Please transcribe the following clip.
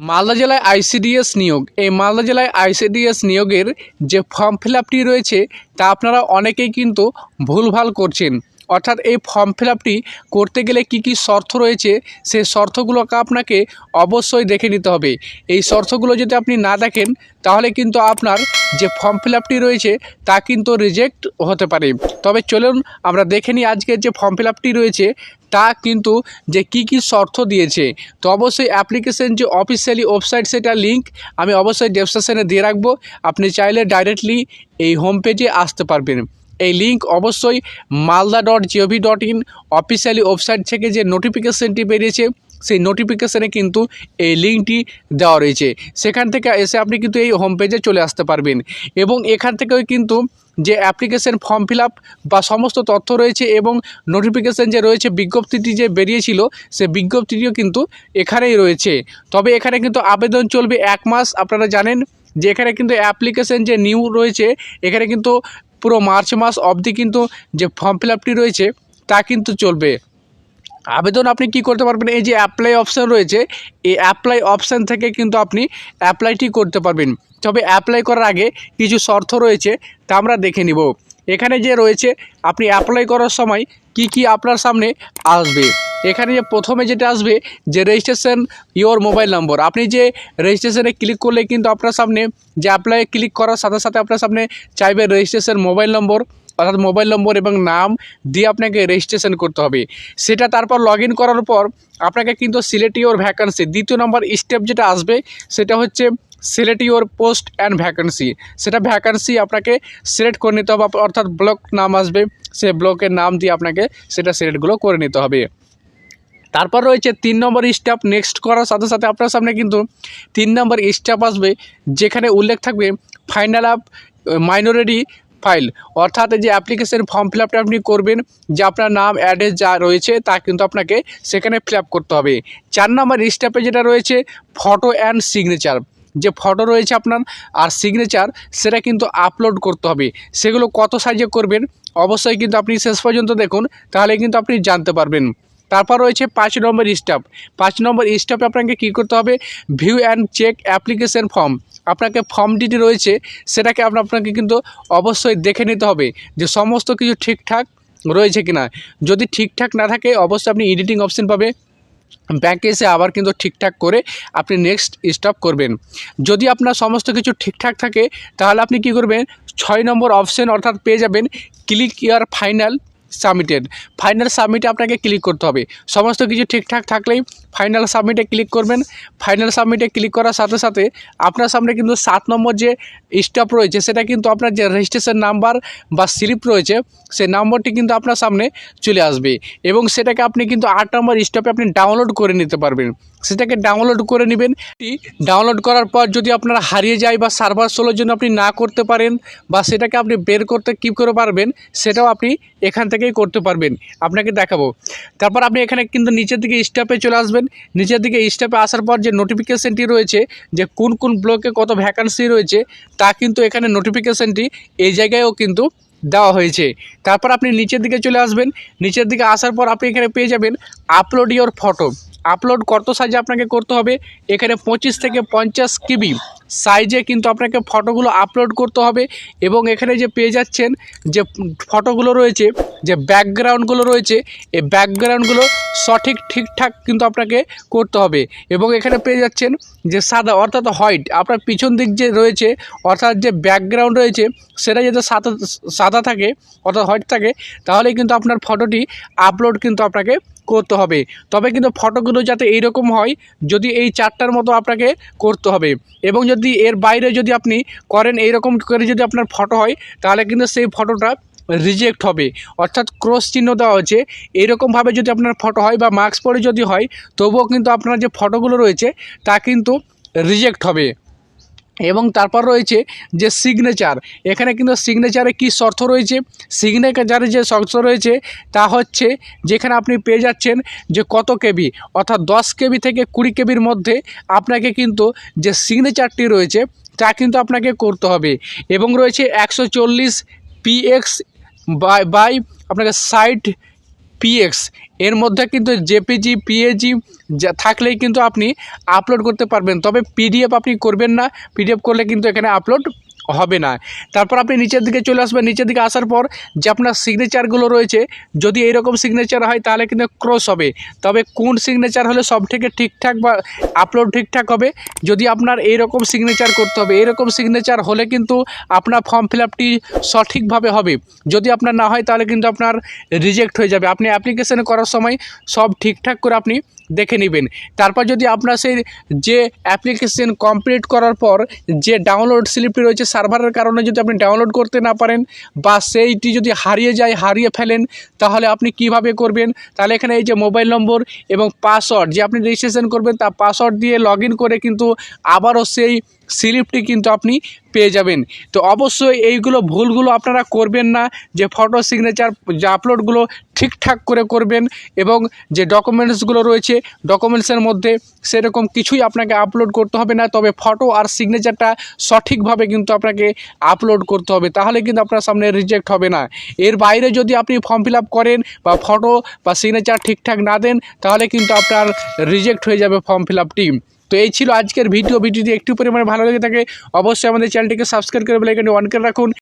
মালদা জেলায় আইসিডিএস নিয়োগ। এই মালদা জেলায় আইসিডিএস নিয়োগের যে ফর্ম ফিল রয়েছে, তা আপনারা অনেকেই কিন্তু ভুলভাল করছেন। অর্থাৎ এই ফর্ম ফিল করতে গেলে কি কি শর্ত রয়েছে, সেই শর্তগুলোকে আপনাকে অবশ্যই দেখে নিতে হবে। এই শর্তগুলো যদি আপনি না দেখেন, তাহলে কিন্তু আপনার যে ফর্ম ফিল রয়েছে, তা কিন্তু রিজেক্ট হতে পারে। তবে চলুন আমরা দেখে নিই আজকের যে ফর্ম ফিল রয়েছে, তা কিন্তু যে কি কি শর্ত দিয়েছে। তো অবশ্যই অ্যাপ্লিকেশন যে অফিসিয়ালি ওয়েবসাইট সেটা লিঙ্ক আমি অবশ্যই ডেসক্রিপশানে দিয়ে রাখব। আপনি চাইলে ডাইরেক্টলি এই হোম পেজে আসতে পারবেন। এই লিঙ্ক অবশ্যই Malda dot G O V dot in officially website থেকে যে নোটিফিকেশানটি বেরিয়েছে, সেই নোটিফিকেশানে কিন্তু এই লিঙ্কটি দেওয়া রয়েছে। সেখান থেকে এসে আপনি কিন্তু এই হোম পেজে চলে আসতে পারবেন। এবং এখান থেকেও কিন্তু যে অ্যাপ্লিকেশন ফর্ম ফিল বা সমস্ত তথ্য রয়েছে এবং নোটিফিকেশান যে রয়েছে, বিজ্ঞপ্তিটি যে বেরিয়েছিল, সে বিজ্ঞপ্তিটিও কিন্তু এখানেই রয়েছে। তবে এখানে কিন্তু আবেদন চলবে এক মাস, আপনারা জানেন যে এখানে কিন্তু অ্যাপ্লিকেশন যে নিউ রয়েছে, এখানে কিন্তু পুরো মার্চ মাস অবধি কিন্তু যে ফর্ম ফিল আপটি রয়েছে, তা কিন্তু চলবে। আবেদন আপনি কি করতে পারবেন? এই যে অ্যাপ্লাই অপশান রয়েছে, এই অ্যাপ্লাই অপশান থেকে কিন্তু আপনি অ্যাপ্লাইটি করতে পারবেন। তবে অ্যাপ্লাই করার আগে কিছু শর্ত রয়েছে, তা আমরা দেখে নিব। এখানে যে রয়েছে, আপনি অ্যাপ্লাই করার সময় কি কি আপনার সামনে আসবে। এখানে যে প্রথমে যেটা আসবে, যে রেজিস্ট্রেশন ইওর মোবাইল নম্বর আপনি যে রেজিস্ট্রেশনে ক্লিক করলে কিন্তু আপনার সামনে, যে অ্যাপ্লাই ক্লিক করার সাথে সাথে আপনার সামনে চাইবে রেজিস্ট্রেশন মোবাইল নম্বর অর্থাৎ মোবাইল নম্বর এবং নাম দিয়ে আপনাকে রেজিস্ট্রেশন করতে হবে। সেটা তারপর লগ করার পর, আপনাকে কিন্তু সিলেক্ট ইওর ভ্যাকান্সি দ্বিতীয় নম্বর স্টেপ যেটা আসবে, সেটা হচ্ছে select your post and vacancy. সেটা ভ্যাকেন্সি আপনাকে সিলেক্ট করে নিতে হবে, অর্থাৎ ব্লক নাম আসবে সে ব্লকের নাম দিয়ে আপনাকে সেটা সিলেক্টগুলো করে নিতে হবে। তারপর রয়েছে তিন নম্বর স্টেপ, নেক্সট করার সাথে সাথে আপনার সামনে কিন্তু তিন নম্বর স্টেপ আসবে, যেখানে উল্লেখ থাকবে ফাইনাল আপ, মাইনরিটি ফাইল। অর্থাৎ যে অ্যাপ্লিকেশন ফর্ম ফিল আপটা আপনি করবেন, যে আপনার নাম, অ্যাড্রেস যা রয়েছে তা কিন্তু আপনাকে সেখানে ফিল করতে হবে। চার নম্বর স্টেপে যেটা রয়েছে, ফটো অ্যান্ড সিগনেচার। যে ফটো রয়েছে আপনার আর সিগনেচার সেটা কিন্তু আপলোড করতে হবে। সেগুলো কত সাইজে করবেন? অবশ্যই কিন্তু আপনি শেষ পর্যন্ত দেখুন, তাহলে কিন্তু আপনি জানতে পারবেন। তারপর রয়েছে পাঁচ নম্বর স্টেপ পাঁচ নম্বর স্টেপে আপনাকে কী করতে হবে? View and check application form আপনাকে ফর্মটি রয়েছে, সেটাকে আপনাকে কিন্তু অবশ্যই দেখে নিতে হবে যে সমস্ত কিছু ঠিকঠাক রয়েছে কিনা। যদি ঠিকঠাক না থাকে, অবশ্যই আপনি এডিটিং অপশন পাবে। ব্যাংকে এসে আবার কিন্তু ঠিকঠাক করে আপনি নেক্সট স্টপ করবেন। যদি আপনার সমস্ত কিছু ঠিকঠাক থাকে, তাহলে আপনি কি করবেন? ছয় নম্বর অপশন অর্থাৎ পেয়ে যাবেন ক্লিক ইয়ার ফাইনাল সাবমিটেড। ফাইনাল সাবমিটে আপনাকে ক্লিক করতে হবে। সমস্ত কিছু ঠিকঠাক থাকলেই ফাইনাল সাবমিটে ক্লিক করবেন। ফাইনাল সাবমিটে ক্লিক করার সাথে সাথে আপনার সামনে কিন্তু সাত নম্বর যে স্টপ রয়েছে, সেটা কিন্তু আপনার যে রেজিস্ট্রেশন নাম্বার বা স্লিপ রয়েছে, সেই নম্বরটি কিন্তু আপনার সামনে চলে আসবে। এবং সেটাকে আপনি কিন্তু আট নম্বর স্টপে আপনি ডাউনলোড করে নিতে পারবেন। সেটাকে ডাউনলোড করে নেবেন। ডাউনলোড করার পর যদি আপনার হারিয়ে যায় বা সার্ভার সোলোর জন্য আপনি না করতে পারেন বা সেটাকে আপনি বের করতে কী করে পারবেন, সেটাও আপনি এখান থেকেই করতে পারবেন। আপনাকে দেখাবো। তারপর আপনি এখানে কিন্তু নিচের দিকে স্টেপে চলে আসবেন। নিচের দিকে স্টেপে আসার পর যে নোটিফিকেশানটি রয়েছে, যে কোন কোন ব্লকে কত ভ্যাকান্সি রয়েছে, তা কিন্তু এখানে নোটিফিকেশানটি এই জায়গায়ও কিন্তু দেওয়া হয়েছে। তারপর আপনি নিচের দিকে চলে আসবেন। নিচের দিকে আসার পর আপনি এখানে পেয়ে যাবেন আপলোড ইওর ফটো আপলোড কত সাইজে আপনাকে করতে হবে? এখানে পঁচিশ থেকে পঞ্চাশ কিবি সাইজে কিন্তু আপনাকে ফটোগুলো আপলোড করতে হবে এবং এখানে যে পেয়ে যাচ্ছেন যে ফটোগুলো রয়েছে যে ব্যাকগ্রাউন্ডগুলো রয়েছে, এই ব্যাকগ্রাউন্ডগুলো সঠিক, ঠিকঠাক কিন্তু আপনাকে করতে হবে। এবং এখানে পেয়ে যাচ্ছেন যে সাদা, অর্থাৎ হোয়াইট আপনার পিছন দিক যে রয়েছে, অর্থাৎ যে ব্যাকগ্রাউন্ড রয়েছে, সেটা যদি সাদা সাদা থাকে, অর্থাৎ হোয়াইট থাকে, তাহলে কিন্তু আপনার ফটোটি আপলোড কিন্তু আপনাকে করতে হবে। তবে কিন্তু ফটোগুলো যাতে এইরকম হয়, যদি এই চারটার মতো আপনাকে করতে হবে। এবং যদি এর বাইরে যদি আপনি করেন, এইরকম করে যদি আপনার ফটো হয়, তাহলে কিন্তু সেই ফটোটা রিজেক্ট হবে। অর্থাৎ ক্রস চিহ্ন দেওয়া হচ্ছে এইরকমভাবে যদি আপনার ফটো হয় বা মাস্ক পরে যদি হয়, তবুও কিন্তু আপনার যে ফটোগুলো রয়েছে, তা কিন্তু রিজেক্ট হবে। এবং তারপর রয়েছে যে সিগনেচার এখানে কিন্তু সিগনেচারে কি শর্ত রয়েছে? সিগনেচারে যে শর্ত রয়েছে, তা হচ্ছে যেখানে আপনি পেয়ে যাচ্ছেন যে কত কেবি, অর্থাৎ দশ কেবি থেকে কুড়ি কেবির মধ্যে আপনাকে কিন্তু যে সিগনেচারটি রয়েছে, তা কিন্তু আপনাকে করতে হবে। এবং রয়েছে একশো চল্লিশ পিএক্স বাই বাই আপনাকে সাইট পিএক্স এর মধ্যে কিন্তু জেপিজি পিএজি থাকলেই কিন্তু আপনি আপলোড করতে পারবেন। তবে পিডিএফ আপনি করবেন না। পিডিএফ করলে কিন্তু এখানে আপলোড হবে না। তারপর আপনি নিচের দিকে চলে আসবেন। নিচের দিকে আসার পর যে আপনার সিগনেচারগুলো রয়েছে, যদি এইরকম সিগনেচার হয়, তাহলে কিন্তু ক্রস হবে। তবে কোন সিগনেচার হলে সব থেকে ঠিকঠাক বা আপলোড ঠিকঠাক হবে, যদি আপনার এইরকম সিগনেচার করতে হবে। এইরকম সিগনেচার হলে কিন্তু আপনার ফর্ম ফিল আপটি সঠিকভাবে হবে। যদি আপনার না হয়, তাহলে কিন্তু আপনার রিজেক্ট হয়ে যাবে। আপনি অ্যাপ্লিকেশন করার সময় সব ঠিকঠাক করে আপনি দেখে নেবেন। তারপর যদি আপনার সেই যে অ্যাপ্লিকেশন কমপ্লিট করার পর যে ডাউনলোড স্লিপটি রয়েছে সার্ভারের কারণে যদি আপনি ডাউনলোড করতে না পারেন বা সেইটি যদি হারিয়ে যায়, হারিয়ে ফেলেন, তাহলে আপনি কীভাবে করবেন? তাহলে এখানে এই যে মোবাইল নম্বর এবং পাসওয়ার্ড, যে আপনি রেজিস্ট্রেশন করবেন, তা পাসওয়ার্ড দিয়ে লগ করে কিন্তু আবারও সেই স্লিপটি কিন্তু আপনি পেয়ে যাবেন। তো অবশ্যই এইগুলো ভুলগুলো আপনারা করবেন না, যে ফটো সিগনেচার যে আপলোডগুলো ঠিকঠাক করে করবেন এবং যে ডকুমেন্টসগুলো রয়েছে, ডকুমেন্টসের মধ্যে সেরকম কিছুই আপনাকে আপলোড করতে হবে না, তবে ফটো আর সিগনেচারটা সঠিকভাবে কিন্তু আপনাকে আপলোড করতে হবে, তাহলে কিন্তু আপনার সামনে রিজেক্ট হবে না। এর বাইরে যদি আপনি ফর্ম ফিল করেন বা ফটো বা সিগনেচার ঠিকঠাক না দেন, তাহলে কিন্তু আপনার রিজেক্ট হয়ে যাবে ফর্ম ফিল আপটি তো এই ছিল আজকের ভিডিও ভিডিওটি একটু পরিমাণে ভালো লেগে থাকে, অবশ্যই আমাদের চ্যানেলটিকে সাবস্ক্রাইব করে বেলাইকনটি অন করে রাখুন।